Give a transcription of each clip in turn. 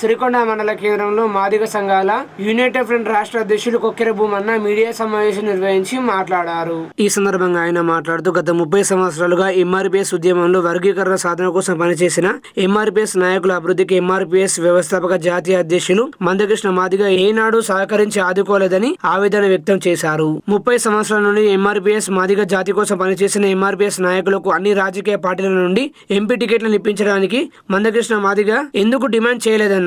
సిరికొండ మండల కేంద్రంలో మాదిగ సంఘాల యునైటెడ్ ఫ్రంట్ రాష్ట్ర అధ్యక్షులు కొక్కెర భూమన్న మీడియా సమావేశం నిర్వహించి మాట్లాడారు. ఈ సందర్భంగా ఆయన మాట్లాడుతూ గత ముప్పై సంవత్సరాలుగా ఎంఆర్పిఎస్ ఉద్యమంలో వర్గీకరణ సాధన కోసం పనిచేసిన ఎంఆర్పిఎస్ నాయకుల అభివృద్ధికి ఎంఆర్పిఎస్ వ్యవస్థాపక జాతీయ అధ్యక్షులు మందకృష్ణ మాదిగ ఏనాడు సహకరించి ఆదుకోలేదని ఆవేదన వ్యక్తం చేశారు. ముప్పై సంవత్సరాల నుండి ఎంఆర్పిఎస్ మాదిగ జాతి కోసం పనిచేసిన ఎంఆర్పిఎస్ నాయకులకు అన్ని రాజకీయ పార్టీల నుండి ఎంపీ టికెట్లను ఇప్పించడానికి మందకృష్ణ మాదిగ ఎందుకు డిమాండ్ చేయలేదన్నారు?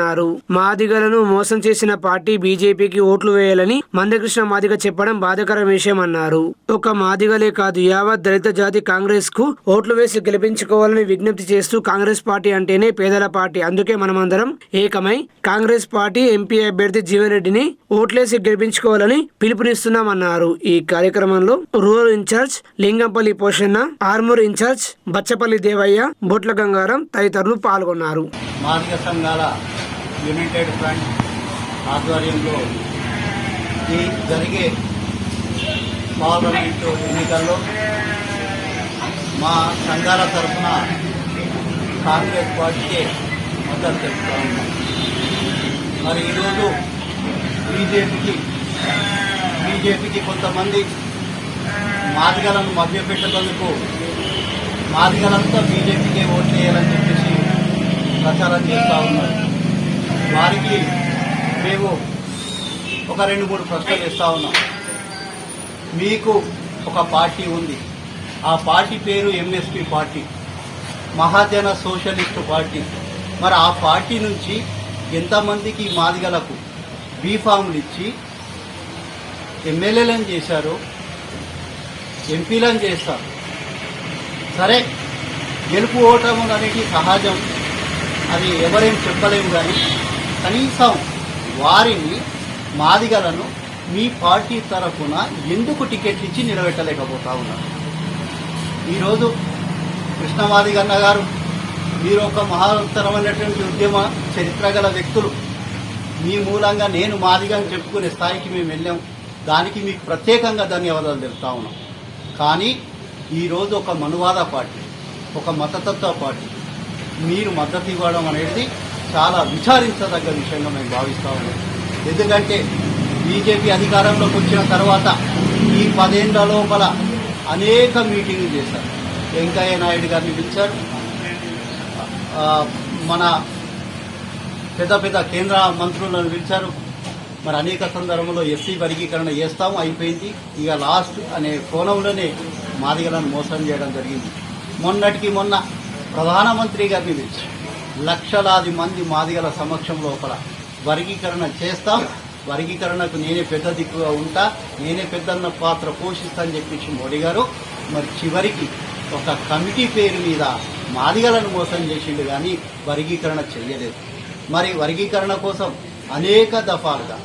మాదిగలను మోసం చేసిన పార్టీ బీజేపీకి ఓట్లు వేయాలని మందకృష్ణ మాదిగ చెప్పడం బాధకర విషయం అన్నారు. ఒక మాదిగలే కాదు యావత్ దళిత జాతి కాంగ్రెస్కు ఓట్లు వేసి గెలిపించుకోవాలని విజ్ఞప్తి చేస్తూ కాంగ్రెస్ పార్టీ అంటేనే పేదల పార్టీ. అందుకే మనమందరం ఏకమై కాంగ్రెస్ పార్టీ ఎంపీ అభ్యర్థి జీవన్ రెడ్డిని ఓట్లేసి గెలిపించుకోవాలని పిలుపునిస్తున్నామన్నారు ఈ కార్యక్రమంలో rural in charge Lingampalli Poshanna Armoor in charge Bachchapalli Devayya Botla Gangaram తదితరులు పాల్గొన్నారు. మార్గ సంఘాల యునైటెడ్ ఫ్రంట్ ఆధ్వర్యంలో ఈ జరిగే పార్లమెంటు ఎన్నికల్లో మా సంఘాల తరఫున కాంగ్రెస్ పార్టీకే మద్దతు తెలుపుతా ఉన్నాం. మరి ఈరోజు బీజేపీకి బీజేపీకి కొంతమంది మాదిగలను మభ్యపెట్టేందుకు మాదిగలంతా బీజేపీకే ఓట్లు వేయాలని చెప్పేసి ప్రచారం చేస్తూ ఉన్నారు. వారికి మేము ఒక రెండు మూడు ప్రశ్నలు ఇస్తా ఉన్నాం. మీకు ఒక పార్టీ ఉంది. ఆ పార్టీ పేరు MSP party. Mahajana socialist party. మరి ఆ పార్టీ నుంచి ఎంతమందికి మాదిగలకు బీఫామ్లు ఇచ్చి ఎమ్మెల్యేలను చేశారు ఎంపీలను చేస్తారు? సరే గెలుపు ఓటములు అనేది సహజం. అది ఎవరేం చెప్పలేము కానీ కనీసం వారిని మాదిగలను మీ పార్టీ తరఫున ఎందుకు టికెట్లు ఇచ్చి నిలబెట్టలేకపోతా ఉన్నారు? ఈరోజు కృష్ణమాదిగన్న గారు మీరు ఒక మహత్తరమైనటువంటి ఉద్యమ చరిత్ర గల వ్యక్తులు. మీ మూలంగా నేను మాదిగా చెప్పుకునే స్థాయికి మేము వెళ్ళాం. దానికి మీకు ప్రత్యేకంగా ధన్యవాదాలు తెలుపుతా ఉన్నాం. కానీ ఈరోజు ఒక మనువాద పార్టీ ఒక మతతత్వ పార్టీ. మీరు మద్దతు ఇవ్వడం అనేది చాలా విచారించదగ్గ విషయంగా మేము భావిస్తూ ఉన్నాం. ఎందుకంటే బీజేపీ అధికారంలోకి వచ్చిన తర్వాత ఈ పదేళ్ళ లోపల అనేక మీటింగ్లు చేశారు. వెంకయ్య నాయుడు గారిని పిలిచారు. మన పెద్ద పెద్ద కేంద్ర మంత్రులను పిలిచారు. మరి అనేక సందర్భంలో ఎస్సీ వర్గీకరణ చేస్తాము అయిపోయింది. ఇక లాస్ట్ అనే కోణంలోనే మాదిగలను మోసం చేయడం జరిగింది. మొన్నటికి మొన్న ప్రధానమంత్రి గారిని పిలిచారు. లక్షలాది మంది మాదిగల సమక్షం లోపల వర్గీకరణ చేస్తాం వర్గీకరణకు నేనే పెద్ద దిక్కుగా ఉంటా నేనే పెద్దన్న పాత్ర పోషిస్తానని చెప్పేసి మోడీ గారు మరి చివరికి ఒక కమిటీ పేరు మీద మాదిగలను మోసం చేసిండు కానీ వర్గీకరణ చెయ్యలేదు. మరి వర్గీకరణ కోసం అనేక దఫాలుగా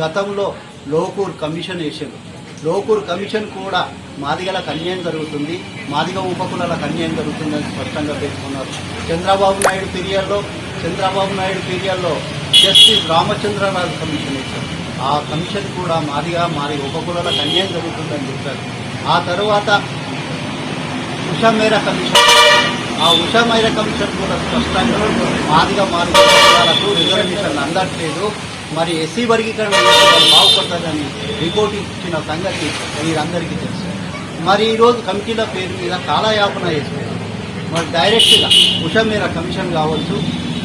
గతంలో లోకూర్ కమిషన్ వేసారు లోకూర్ కమిషన్ కూడా మాదిగలకు అన్యాయం జరుగుతుంది. మాదిగ ఉపకులాలకు అన్యాయం జరుగుతుందని స్పష్టంగా పేర్కొన్నారు. చంద్రబాబు నాయుడు పీరియడ్లో చంద్రబాబు నాయుడు పీరియడ్లో జస్టిస్ రామచంద్రరాజు కమిషన్ ఇచ్చారు. ఆ కమిషన్ కూడా మాదిగా మాది ఉపకులాలకు అన్యాయం జరుగుతుందని చెప్పారు. ఆ తర్వాత ఉషమేర కమిషన్. ఆ ఉషమేర కమిషన్ కూడా స్పష్టంగా మాదిగా మాది కులాలకు రిజర్వేషన్ అందట్లేదు. మరి ఎస్సీ వర్గీకరణ చేస్తే రిపోర్ట్ ఇచ్చిన సంగతి మీరందరికీ తెలుసు. మరి ఈరోజు కమిటీల పేరు మీద కాలయాపన చేస్తారు మరి డైరెక్ట్గా ఉషమేర కమిషన్ కావచ్చు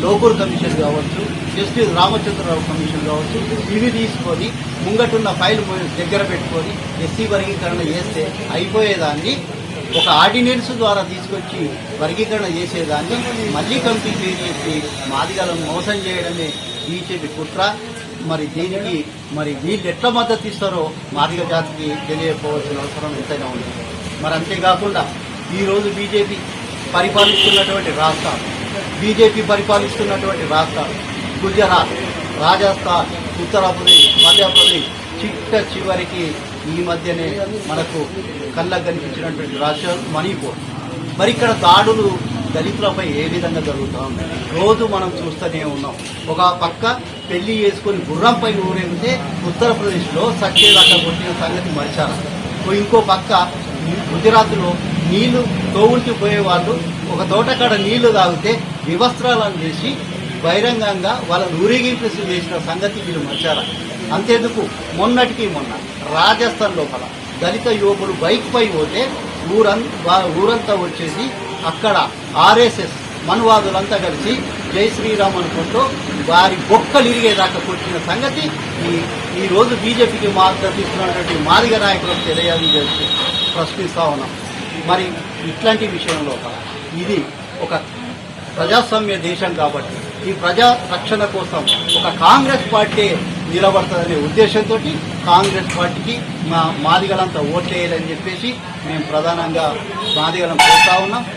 లోకూర్ కమిషన్ కావచ్చు జస్టిస్ రామచంద్రరావు కమిషన్ కావచ్చు ఇవి తీసుకొని ముంగటున్న ఫైల్ దగ్గర పెట్టుకొని ఎస్సీ వర్గీకరణ చేస్తే అయిపోయేదాన్ని ఒక ఆర్డినెన్స్ ద్వారా తీసుకొచ్చి వర్గీకరణ చేసేదాన్ని మళ్ళీ కమిటీ పేరు చేసి మాదిగలను మోసం చేయడమే బీజేపీ కుట్ర. మరి దీనికి మరి వీళ్ళు ఎట్లా మద్దతు ఇస్తారో మాదిగ జాతికి తెలియకపోవాల్సిన అవసరం ఎంతైనా ఉంది. మరి అంతేకాకుండా ఈరోజు బీజేపీ పరిపాలిస్తున్నటువంటి రాష్ట్రాలు బీజేపీ పరిపాలిస్తున్నటువంటి రాష్ట్రాలు గుజరాత్ రాజస్థాన్ ఉత్తరప్రదేశ్ మధ్యప్రదేశ్ చిట్ట చివరికి ఈ మధ్యనే మనకు కళ్ళకు కనిపించినటువంటి రాష్ట్రం మణిపూర్. మరి ఇక్కడ దాడులు దళితులపై ఏ విధంగా జరుగుతూ ఉన్నాయి? రోజు మనం చూస్తూనే ఉన్నాం. ఒక పక్క పెళ్ళి చేసుకొని గుర్రంపై ఊరేగితే ఉత్తరప్రదేశ్లో సచ్చేదాకా కొట్టిన సంగతి మరిచారు. ఇంకో పక్క గుజరాత్లో నీళ్ళు తోవుంటి పోయేవాళ్ళు ఒక తోటకాడ నీళ్ళు తాగితే వివస్త్రాలను చేసి బహిరంగంగా వాళ్ళని ఊరేగింపు చేసిన సంగతి వీళ్ళు మర్చారా. అంతేందుకు మొన్నటికి మొన్న రాజస్థాన్ లోపల దళిత యువకుడు బైక్ పై పోతే ఊరం ఊరంతా వచ్చేసి అక్కడ ఆర్ఎస్ఎస్ మనువాదులంతా కలిసి జై శ్రీరామ్ అనుకుంటూ వారి బొక్కలు ఇరిగేదాకా కొట్టిన సంగతి ఈ ఈరోజు బీజేపీకి మద్దతు ఇస్తున్నటువంటి మాదిగ నాయకులకు తెలియాలని ప్రశ్నిస్తా ఉన్నాం. మరి ఇట్లాంటి విషయంలో ఇది ఒక ప్రజాస్వామ్య దేశం కాబట్టి ఈ ప్రజా రక్షణ కోసం ఒక కాంగ్రెస్ పార్టీ నిలబడుతుందనే ఉద్దేశంతో కాంగ్రెస్ పార్టీకి మా మాదిగలంతా ఓట్లేయాలని చెప్పేసి మేము ప్రధానంగా మాదిగలం కోరుతా ఉన్నాం.